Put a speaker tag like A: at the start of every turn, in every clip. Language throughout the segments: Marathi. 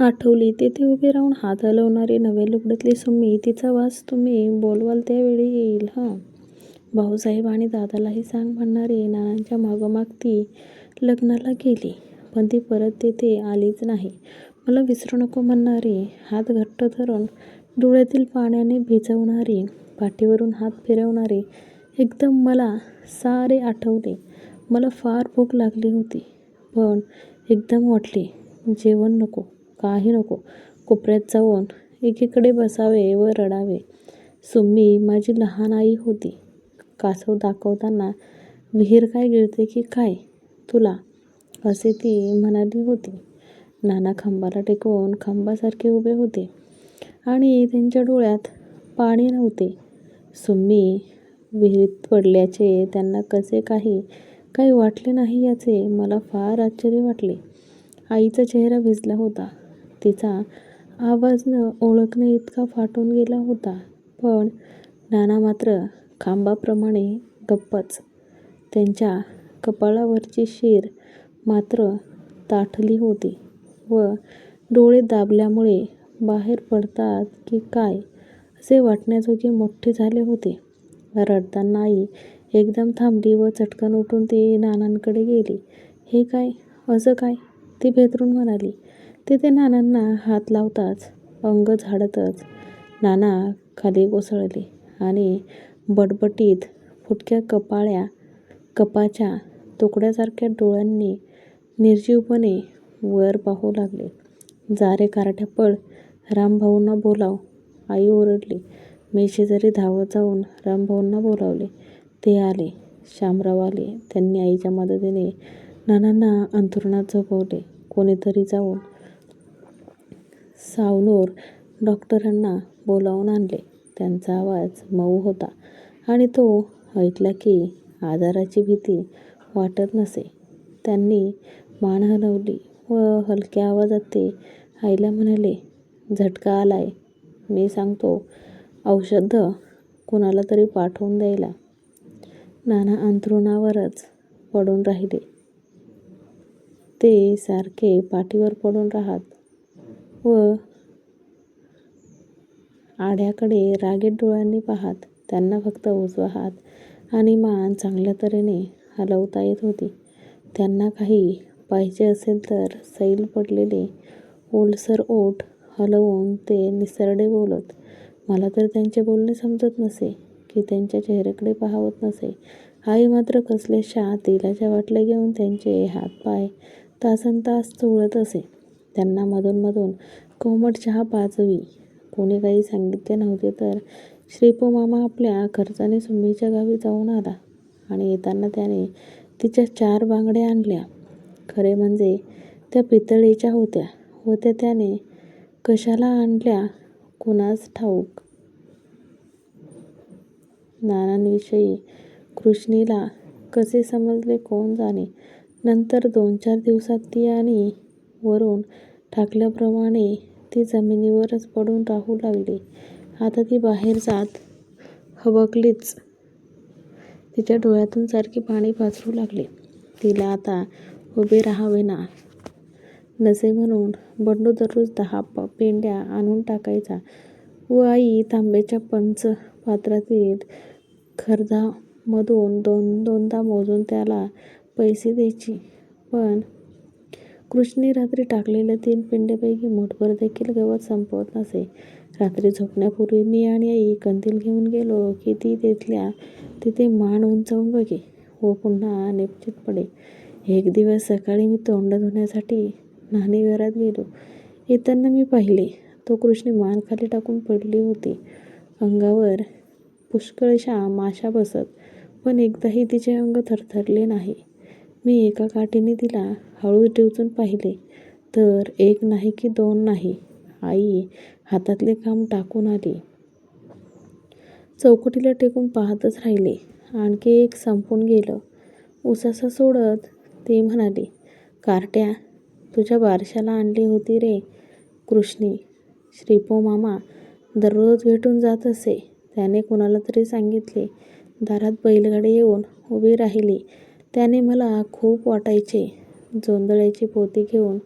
A: आठवली. तेथे उभी राहून हात हलवणारी नव्या लुगड्यातली सुम्मी. तिचा वास तुम्ही बोलवाल त्यावेळी येईल हां भाऊसाहेब आणि दादालाही सांग म्हणणारी नानांच्या मागोमाग ती लग्नाला गेली. पण ती परत तेथे आलीच नाही. मला विसरू नको म्हणणारी, हात घट्ट धरून डोळ्यातील पाण्याने भिजवणारी, पाठीवरून हात फिरवणारी. एकदम मला सारे आठवले. मला फार भूक लागली होती. पण एकदम वाटले जेवण नको, काही नको. कोपऱ्यात जाऊन एकीकडे बसावे व रडावे. सुम्मी माझी लहान आई होती. कासव दाखवताना विहीर काय गिळते की काय तुला, असे ती म्हणाली होती. नाना खांबाला टेकवून खांबासारखे उभे होते आणि त्यांच्या डोळ्यात पाणी नव्हते. सुम्मी विहिरीत पडल्याचे त्यांना कसे काही काही वाटले नाही याचे मला फार आश्चर्य वाटले. आईचा चेहरा भिजला होता. तिचा आवाज न इतका फाटून गेला होता. पण नाना मात्र खांबाप्रमाणे गप्पच. त्यांच्या कपाळावरची शीर मात्र ताठली होती व डोळे दाबल्यामुळे बाहेर पडतात की काय असे वाटण्याजोगे मोठे झाले होते. रडताना आई एकदम थांबली व चटकन उठून ती नानांकडे गेली. हे काय, असं काय, ती भेदरून म्हणाली. तिथे नानांना हात लावताच, अंग झाडतच नाना खाली कोसळले आणि बटबटीत फुटक्या कपाळ्या कपाच्या तुकड्यासारख्या डोळ्यांनी निर्जीवपणे वर पाहू लागले. जा रे कार्ट्या पळ, रामभाऊंना बोलाव, आई ओरडली. मी शेजारी धावत जाऊन रामभाऊंना बोलावले. ते आले. शामराव आले. त्यांनी आईच्या मदतीने नानांना अंथरुणात झोपवले. कोणीतरी जाऊन सावनोर डॉक्टरांना बोलावून आणले. त्यांचा आवाज मऊ होता आणि तो ऐकला की आजाराची भीती वाटत नसे. त्यांनी मान हलवली व हलक्या आवाजात ते आईला म्हणाले, झटका आलाय. मी सांगतो औषधं कुणाला तरी पाठवून द्यायला. नाना अंथरुणावरच पडून राहिले. ते सारखे पाठीवर पडून राहात व आड्याकडे रागीट डोळ्यांनी पाहात. त्यांना फक्त उजवा हात आणि मान चांगल्या तऱ्हेने हलवता येत होती. त्यांना काही पाहिजे असेल तर सैल पडलेले ओलसर ओठ हलवून ते निसरडे बोलत. मला तर त्यांचे बोलणे समजत नसे की त्यांच्या चेहऱ्याकडे पाहावत नसे. आई मात्र कसल्याशा तेलाच्या बाटल्या घेऊन त्यांचे हातपाय तासनतास चोळत असे. त्यांना मधून मधून कोमट चहा पाजवी. कोणी काही सांगितले नव्हते तर श्रीपमामा आपल्या खर्चाने सुम्मीच्या गावी जाऊन आला आणि येताना त्याने तिच्या चार बांगड्या आणल्या. खरे म्हणजे त्या पितळेच्या होत्या व त्या त्याने कशाला आणल्या कुणास ठाऊक. नानांविषयी कृष्णीला कसे समजले कोण जाणे. नंतर दोन चार दिवसात ती आणि वरून टाकल्याप्रमाणे ती जमिनीवरच पडून राहू लागली. आता ती बाहेर जात हबकलीच. तिच्या डोळ्यातून सारखे पाणी पाझरू लागले. तिला आता उभे राहावेना नसे म्हणून बंडू दररोज दहा पेंड्या आणून टाकायचा व आई तांब्याच्या पंच पात्रातील खर्दामधून दोन दोनदा मोजून त्याला पैसे द्यायची. पण कृष्णी रात्री टाकलेल्या तीन पिंड्यापैकी मोठभर देखील गवत संपवत नसे. रात्री झोपण्यापूर्वी मी आणि आई कंदील घेऊन गेलो की ती तिथल्या तिथे मान उंचावून बघे व हो पुन्हा निपचित पडे. एक दिवस सकाळी मी तोंड धुण्यासाठी न्हाणीघरात गेलो. येताना मी पाहिले तो कृष्णी मान खाली टाकून पडली होती. अंगावर पुष्कळशा माशा बसत, पण एकदाही तिचे अंग थरथरले नाही. मी एका काठीने तिला हळूच डिवचून पाहिले तर एक नाही की दोन नाही. आई हातातले काम टाकून आली. चौकटीला टेकून पाहातच राहिले. आणखी एक संपून गेलं. उसासा सोडत ती म्हणाली, कार्ट्या, तुझ्या बारशाला आणली होती रे कृष्णी. श्रीपोमामा दररोज भेटून जात असे. त्याने कुणाला तरी सांगितले. दारात बैलगाडी येऊन उभी राहिली. त्याने मला खूप वाटायचे. जोंधळ्याची पोती घेऊन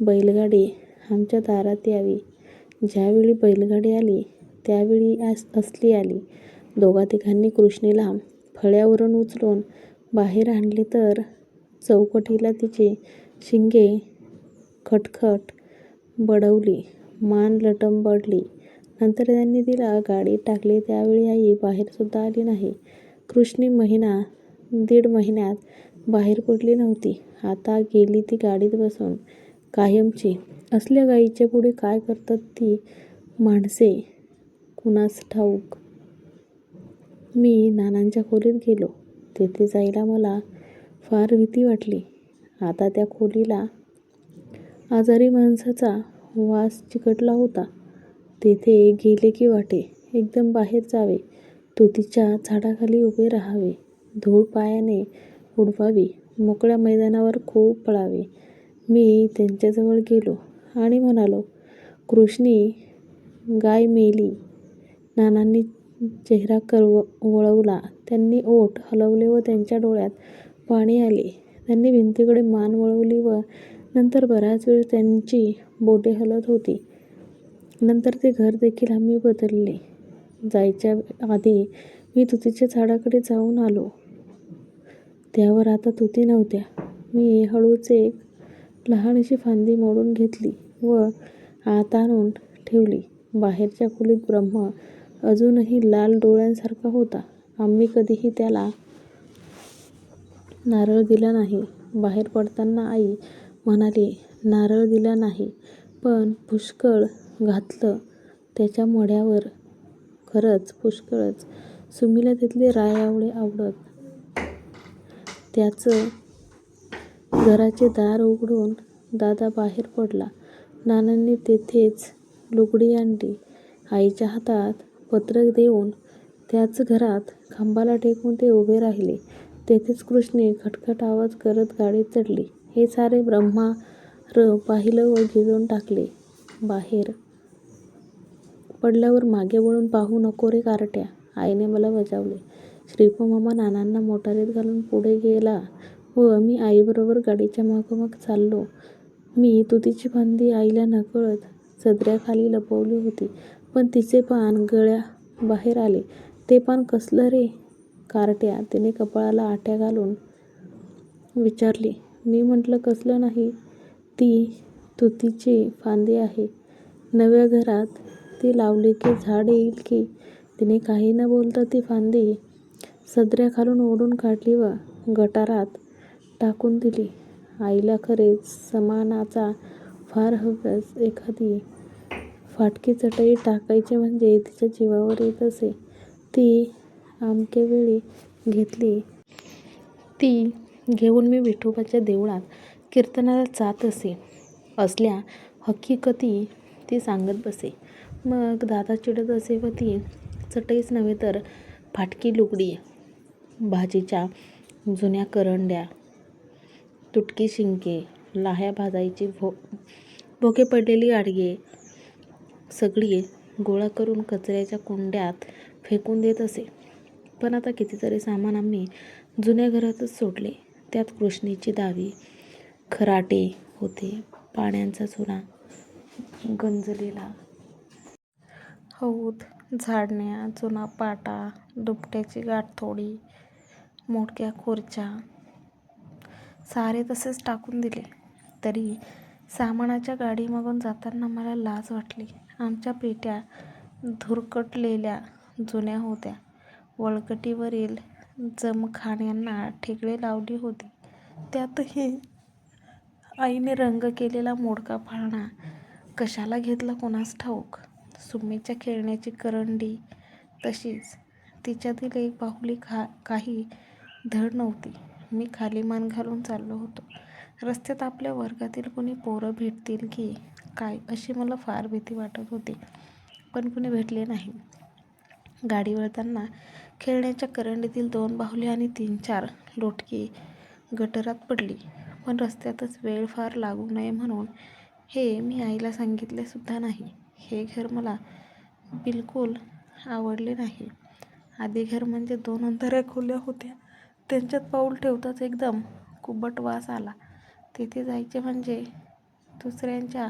A: बैलगाडी आमच्या दारात यावी. ज्यावेळी बैलगाडी आली त्यावेळी असली आली. दोघातिघांनी कृष्णेला फळ्यावरून उचलून बाहेर आणले तर चौकटीला तिची शिंगे खटखट बडवली, मान लटंबडली. नंतर त्यांनी तिला गाडीत टाकले त्यावेळी आई बाहेरसुद्धा आली नाही. कृष्णे महिना दीड महिन्यात बाहेर पडली नव्हती. आता गेली ती गाडीत बसून कायमची. असल्या गाईच्यापुढे काय करतात ती माणसे कुणास ठाऊक. मी नानांच्या खोलीत गेलो. तेथे जायला मला फार भीती वाटली. आता त्या खोलीला आजारी माणसाचा वास चिकटला होता. तेथे गेले की वाटे एकदम बाहेर जावे. तुतीच्या झाडाखाली उभे राहावे. धूळ पायाने उडवावी. मोकळ्या मैदानावर खूप पळावे. मी त्यांच्याजवळ गेलो आणि म्हणालो, कृष्णी गाय मेली. नानांनी चेहरा वळवला. त्यांनी ओठ हलवले व त्यांच्या डोळ्यात पाणी आले. त्यांनी भिंतीकडे मान वळवली व नंतर बराच वेळ त्यांची बोटे हलत होती. नंतर ते घर देखील आम्ही बदलले. जायच्या आधी मी तुतीच्या झाडाकडे जाऊन आलो. त्यावर आता तुती नव्हत्या. मी हळूच एक लहानशी फांदी मोडून घेतली व आत आणून ठेवली. बाहेरच्या खोलीत ब्रह्म अजूनही लाल डोळ्यांसारखा होता. आम्ही कधीही त्याला नारळ दिला नाही. बाहेर पडताना आई म्हणाली, नारळ दिला नाही, पण पुष्कळ घातलं त्याच्या मढ्यावर. खरंच पुष्कळच. सुमीला तिथले राय आवडत. त्याचं घराचे दार उघडून दादा बाहेर पडला. नानांनी तेथेच लुगडी आणली. आईच्या हातात पत्रक देऊन त्याच घरात खांबाला टेकून ते उभे राहिले. तेथेच कृष्णे खटखट आवाज करत गाडीत चढली. हे सारे ब्रह्मार पाहिलं व गिळून टाकले. बाहेर पडल्यावर मागे वळून पाहू नको रे कारट्या, आईने मला बजावले. श्रीपमामा नानांना मोटारीत घालून पुढे गेला व मी आईबरोबर गाडीच्या मागोमाग चाललो. मी तुतीची फांदी आईला नकळत सदऱ्याखाली लपवली होती, पण तिचे पान गळ्याबाहेर आले. ते पान कसलं रे कारट्या, तिने कपाळाला आठ्या घालून विचारले. मी म्हटलं कसलं नाही, ती तुतीची फांदी आहे. नव्या घरात ती लावली की झाड येईल की. तिने काही न बोलता ती फांदी सदऱ्याखालून ओढून काढली व गटारात टाकून दिली. आईला खरेच समानाचा फार हव्यास. एखादी फाटकी चटई टाकायची म्हणजे तिच्या जीवावर येत असे. ती अमक्यावेळी घेतली. ती घेऊन मी विठोबाच्या देवळात कीर्तनाला जात असे. असल्या हकीकती ती सांगत बसे. मग दादा चिडत असे व ती चटईच नव्हे तर फाटकी लुगडी, भाजीच्या जुन्या करंड्या, तुटकी शिंके लाह्या भाजायची भोके पडलेली आडगे सगळी गोळा करून कचऱ्याच्या कुंड्यात फेकून देत असे. पण आता कितीतरी सामान आम्ही जुन्या घरातच सोडले. त्यात कृष्णीची दावी, खराटे होते, पाण्याचा चुना गंजलेला हौद, झाडण्या, चुना पाटा, दुपट्याची गाठोडी, मोडक्या खुर्च्या सारे तसेच टाकून दिले. तरी सामानाच्या गाडीमागून जाताना मला लाज वाटली. आमच्या पेट्या धुरकटलेल्या जुन्या होत्या. वळकटीवरील जमखान्यांना ठेकळे लावली होती. त्यातही आईने रंग केलेला मोडका पाळणा कशाला घेतला कोणास ठाऊक. सुम्मीच्या खेळण्याची करंडी तशीच. तिच्यातील एक बाहुली खा काही धड नव्हती. मी खाली मान घालून चाललो होतो. रस्त्यात आपल्या वर्गातील कुणी पोरं भेटतील की काय अशी मला फार भीती वाटत होती. पण कुणी भेटले नाही. गाडी वळताना खेळण्याच्या करंडीतील दोन बाहुली आणि तीन-चार लोटकी गटरात पडली. पण रस्त्यातच वेळ फार लागू नये म्हणून हे मी आईला सांगितलेसुद्धा नाही. हे घर मला बिलकुल आवडले नाही. आधी घर म्हणजे दोन अंधाऱ्या खोल्या होत्या. त्यांच्यात पाऊल ठेवताच एकदम कुबट वास आला. तेथे जायचे म्हणजे दुसऱ्यांच्या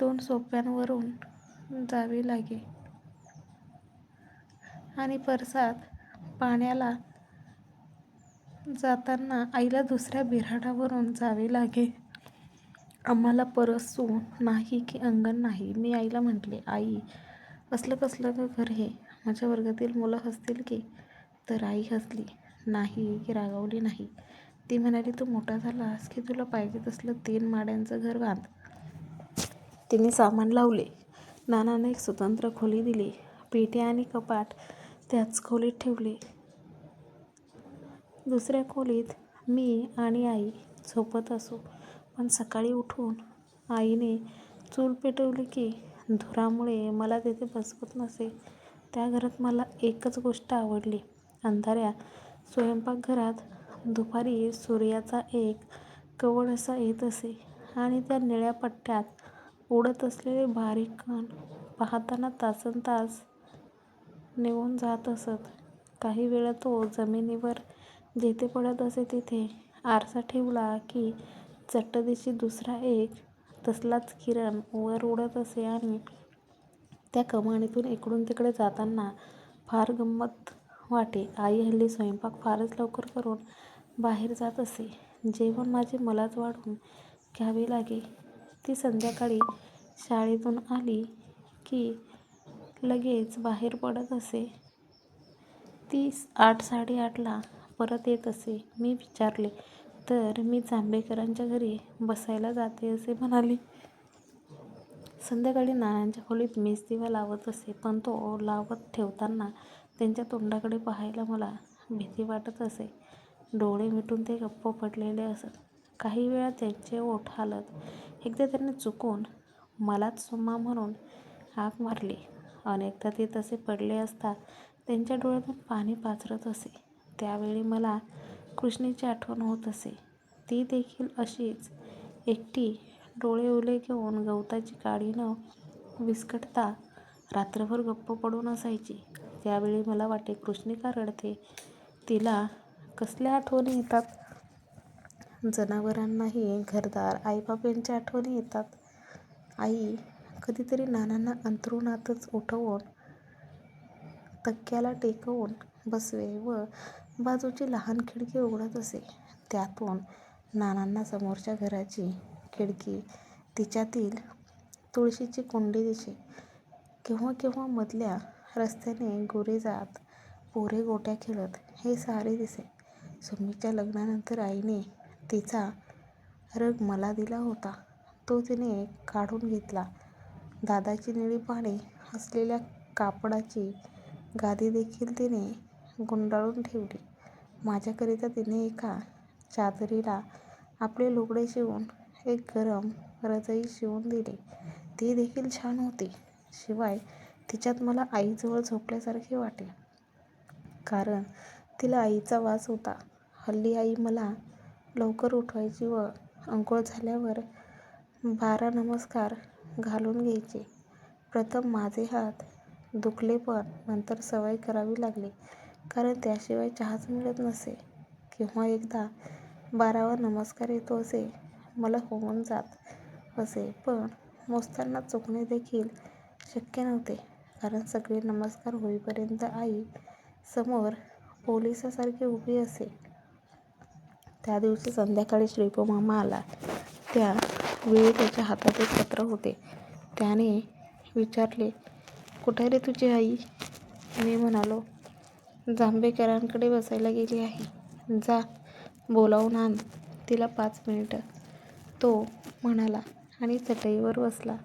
A: दोन सोप्यांवरून जावे लागे आणि परसात पाण्याला जाताना आईला दुसऱ्या बिऱ्हाडावरून जावे लागे. आम्हाला परसू नाही की अंगण नाही. मी आईला म्हटले, आई, असलं कसलं गं घर हे? माझ्या वर्गातील मुलं हसतील की? तर आई हसली नाही की रागावली नाही. ती म्हणाली, तू मोठा झालास की तुला पाहिजे तसलं तीन माड्यांचं घर बांध. तिने सामान लावले. नानाने एक स्वतंत्र खोली दिली. पेटे आणि कपाट त्याच खोलीत ठेवले. दुसऱ्या खोलीत मी आणि आई झोपत असू. पण सकाळी उठून आईने चूल पेटवली की धुरामुळे मला तिथे बसवत नसे. त्या घरात मला एकच गोष्ट आवडली. अंधाऱ्या स्वयंपाकघरात दुपारी सूर्याचा एक कवळसा येत असे आणि त्या निळ्या पट्ट्यात उडत असलेले बारीक कण पाहताना तासन्तास निघून जात असत. काही वेळा तो जमिनीवर जेथे पडत असे तिथे आरसा ठेवला की चट्ट दिशी दुसरा एक तसलाच किरण वर उडत असे आणि त्या कमानीतून इकडून तिकडे जाताना फार गंमत वाटे. आई हल्ली स्वयंपाक फारच लवकर करून बाहेर जात असे. जेवण माझे मलाच वाढून घ्यावे लागे. ती संध्याकाळी शाळेतून आली की लगेच बाहेर पडत असे. ती आठ-साडेआठला परत येत असे. मी विचारले तर मी जांभेकरांच्या घरी बसायला जाते असे म्हणाली. संध्याकाळी नानांच्या खोलीत मेज दिवा लावत असे. पण तो लावत ठेवताना त्यांच्या तोंडाकडे पाहायला मला भीती वाटत असे. डोळे मिटून ते गप्प पडलेले असत. काही वेळा त्यांचे ओठ हालत. एकदा त्यांनी चुकून मलाच सुम्मा म्हणून हाक मारली. अनेकदा ते तसे पडले असता त्यांच्या डोळ्यातून पाणी पाचरत असे. त्यावेळी मला कृष्णेची आठवण होत असे. ती देखील अशीच एकटी डोळे ओले घेऊन गवताची काडीनं विस्कटता रात्रभर गप्प पडून असायची. त्यावेळी मला वाटे, कृष्णिका रडते? तिला कसल्या आठवणी येतात? जनावरांनाही घरदार, आईबाबांच्या आठवणी येतात. आई कधीतरी नानांना अंथरुणातच उठवून तक्क्याला टेकवून बसवे व बाजूची लहान खिडकी उघडत असे. त्यातून नानांना समोरच्या घराची खिडकी, तिच्यातील तुळशीची कुंडी दिसे. केव्हा केव्हा मधल्या रस्त्याने गुरे जात, पोरे गोट्या खेळत हे सारे दिसे. सुमीच्या लग्नानंतर आईने तिचा रग मला दिला होता. तो तिने काढून घेतला. दादाची निळी पाने असलेल्या कापडाची गादीदेखील तिने गुंडाळून ठेवली. माझ्याकरिता तिने एका चादरीला आपले लुगडे शिवून एक गरम रजई शिवून दिली. ती देखील छान होती. शिवाय तिच्यात मला आईजवळ झोपल्यासारखे वाटे. कारण तिला आईचा वास होता. हल्ली आई मला लवकर उठवायची व अंघोळ झाल्यावर बारा नमस्कार घालून घ्यायची. प्रथम माझे हात दुखले पण नंतर सवय करावी लागली. कारण त्याशिवाय चहाच मिळत नसे. किंवा एकदा बारावा नमस्कार येतो असे मला होऊन जात असे. पण मोजताना चुकणे देखील शक्य नव्हते. कारण सगळे नमस्कार होईपर्यंत आई समोर पोलिसासारखी उभी असे. त्या दिवशी संध्याकाळी श्रीपूमामा आला. त्या वेळी त्याच्या हातात एक पत्र होते. त्याने विचारले, कुठे रे तुझी आई? मी म्हणालो, जांभेकरांकडे बसायला गेली आहे. जा बोलावून आण तिला पाच मिनिटं. तो म्हणाला आणि चटईवर बसला.